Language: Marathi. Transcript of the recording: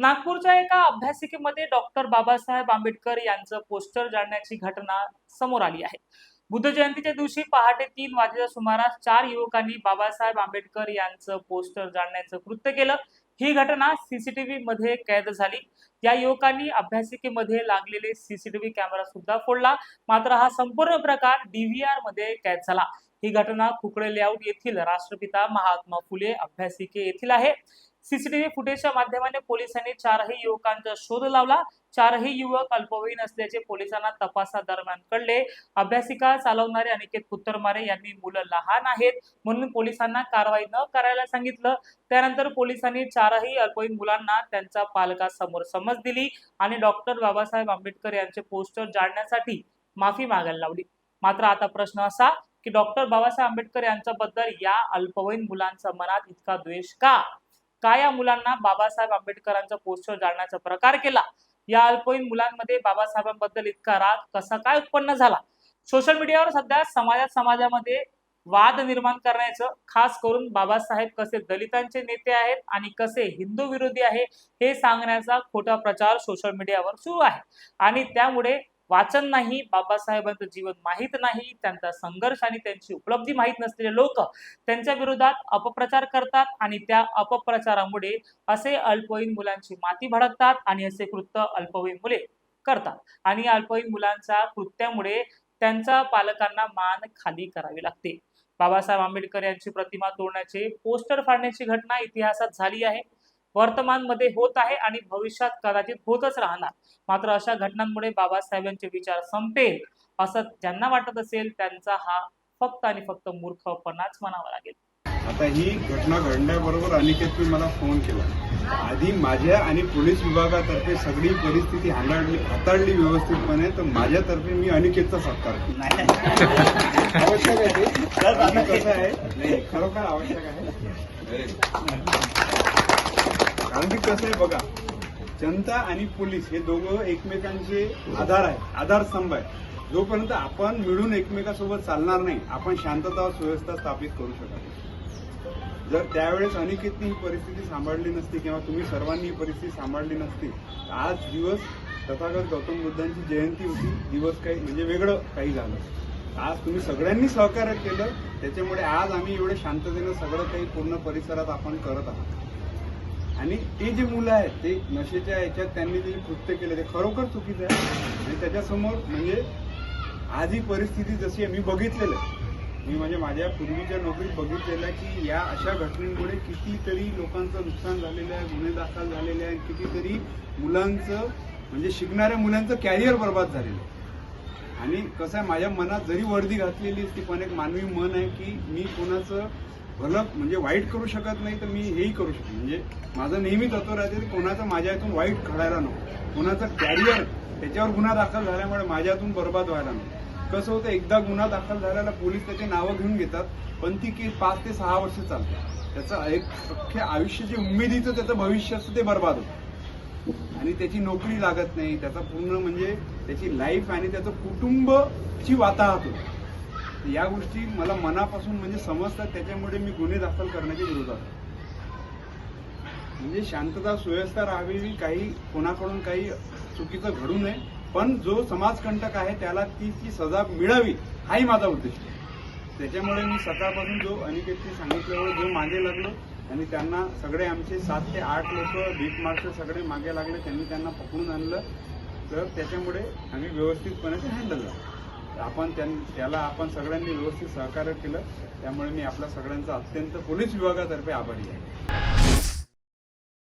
नागपूरच्या एका अभ्यासिकेमध्ये डॉक्टर बाबासाहेब आंबेडकर यांचं पोस्टर जाळण्याची घटना समोर आली आहे. बुद्ध जयंतीच्या दिवशी पहाटे तीन वाजेच्या सुमारास चार युवकांनी बाबासाहेब आंबेडकर यांचं पोस्टर जाळण्याचं कृत्य केलं. ही घटना सीसीटीव्ही मध्ये कैद झाली. या युवकांनी अभ्यासिकेमध्ये लागलेले सीसीटीव्ही कॅमेरा सुद्धा फोडला. मात्र हा संपूर्ण प्रकार डीव्हीआरमध्ये कैद झाला. ही घटना कुकडे लेआउट येथील राष्ट्रपिता महात्मा फुले अभ्यासिके येथील आहे. सीसीटीव्ही फुटेजच्या माध्यमाने पोलिसांनी चारही युवकांचा शोध लावला. चारही युवक अल्पवयीन असल्याचे पोलिसांना तपासादरम्यान कळले. अभ्यासिका चालवणारे अनिकेत पुत्तरमारे यांनी मुलं लहान आहेत म्हणून पोलिसांना कारवाई न करायला सांगितलं. त्यानंतर पोलिसांनी चारही अल्पवयीन मुलांना त्यांच्या पालकासमोर समज दिली आणि डॉक्टर बाबासाहेब आंबेडकर यांचे पोस्टर जाळण्यासाठी माफी मागायला लावली. मात्र आता प्रश्न असा की डॉक्टर बाबासाहेब आंबेडकर यांच्याबद्दल या अल्पवयीन मुलांच्या मनात इतका द्वेष का? का या मुलांना बाबासाहेब आंबेडकरांचा पोस्टर जाळण्याचा प्रकार केला? या अल्पवयीन मुलांमध्ये बाबासाहेबांबद्दल इतका राग कसा काय उत्पन्न झाला? सोशल मीडियावर सध्या समाजात समाजामध्ये वाद निर्माण करण्याचं खास करून बाबासाहेब कसे दलितांचे नेते आहेत आणि कसे हिंदू विरोधी आहे हे सांगण्याचा खोटा प्रचार सोशल मीडियावर सुरू आहे. आणि त्यामुळे वाचन नाही बाबासाहेबांचं जीवन माहीत नाही त्यांचा संघर्ष आणि त्यांची उपलब्धी माहीत नसलेले लोक त्यांच्या विरोधात अपप्रचार करतात आणि त्या अपप्रचारामुळे असे अल्पवयीन मुलांची माती भडकतात आणि असे कृत्य अल्पवयीन मुले करतात. आणि अल्पवयीन मुलांच्या कृत्यामुळे त्यांच्या पालकांना मान खाली करावी लागते. बाबासाहेब आंबेडकर यांची प्रतिमा तोडण्याचे पोस्टर फाडण्याची घटना इतिहासात झाली आहे. वर्तमानमध्ये होत आहे आणि भविष्यात कदाचित होतच राहणार. मात्र अशा घटनांमुळे बाबासाहेबांचे विचार संपेल असं ज्यांना वाटत असेल त्यांचा हा फक्त आणि फक्त मूर्खपणाच म्हणावा लागेल. आता ही घटना घडल्याबरोबर अनिकेतने मला फोन केला. आधी माझ्या आणि पोलीस विभागातर्फे सगळी परिस्थिती हाताळली हाताळली व्यवस्थितपणे तर माझ्यातर्फे मी अनिकेतचा सत्कार केला. आवश्यक आहे ते. कसं आहे? नाही, खरोखर आवश्यक आहे. कारण की कसं आहे बघा जनता आणि पोलीस हे दोघं एकमेकांचे आधार आहे आधारस्तंभ आहे जोपर्यंत आपण मिळून एकमेकासोबत चालणार नाही आपण शांतता सुव्यवस्था स्थापित करू शकत जर त्यावेळेस अनिकेतनी ही परिस्थिती सांभाळली नसती किंवा तुम्ही सर्वांनी ही परिस्थिती सांभाळली नसती तर आज दिवस तथागत गौतम बुद्धांची जयंती होती दिवस काही म्हणजे वेगळं काही झालं. आज तुम्ही सगळ्यांनी सहकार्य केलं त्याच्यामुळे आज आम्ही एवढे शांततेनं सगळं काही पूर्ण परिसरात आपण करत आहोत. आणि ते जे मुलं आहेत ते नशेच्या याच्यात त्यांनी जे कृत्य केलं ते खरोखर चुकीचं आहे. आणि त्याच्यासमोर म्हणजे आज ही परिस्थिती जशी आहे मी बघितलेलं आहे. मी म्हणजे माझ्या पूर्वीच्या नोकरीत बघितलेलं आहे की या अशा घटनेमुळे कितीतरी लोकांचं नुकसान झालेलं आहे गुन्हे दाखल झालेले आहे कितीतरी मुलांचं म्हणजे शिकणाऱ्या मुलांचं कॅरियर बर्बाद झालेलं आहे. आणि कसं आहे माझ्या मनात जरी वर्दी घातलेली असती पण एक मानवी मन आहे की मी कोणाचं भलं म्हणजे वाईट करू शकत नाही तर मी हेही करू शकतो. म्हणजे माझं नेहमी तत्व राहते की कोणाचं माझ्या इथून वाईट घडायला नको. कोणाचं कॅरियर त्याच्यावर गुन्हा दाखल झाल्यामुळे माझ्यातून बर्बाद व्हायला नको. कसं होतं एकदा गुन्हा दाखल झाल्याला पोलीस त्याचे नावं घेऊन घेतात पण ती की पाच ते सहा वर्ष चालते. त्याचं एक अख्ख्या आयुष्य जे उमेदीचं त्याचं भविष्य असतं ते बर्बाद होतं. आणि त्याची नोकरी लागत नाही त्याचा पूर्ण म्हणजे त्याची लाईफ आणि त्याचं कुटुंबची वाताहत होती. या गोष्टी मला मनापासून म्हणजे समजतात त्याच्यामुळे मी गुन्हे दाखल करण्याच्या विरोधात म्हणजे शांतता सुव्यवस्था राहावी काही कोणाकडून काही चुकीचं घडू नये पण जो समाजकंटक आहे त्याला ती ती सजा मिळावी हाही माझा उद्देश आहे. त्याच्यामुळे मी सकाळपासून जो अनिकेतने सांगितल्यावर जो मागे लागलो आणि त्यांना सगळे आमचे सात ते आठ लोक भीक मार्च सगळे मागे लागले त्यांनी त्यांना पकडून आणलं. तर त्याच्यामुळे आम्ही व्यवस्थितपणे हँडल झालं. आपण त्याला आपण सगळ्यांनी व्यवस्थित सहकार्य केलं. त्यामुळे मी आपल्या सगळ्यांचा अत्यंत पोलीस विभागातर्फे आभारी आहे.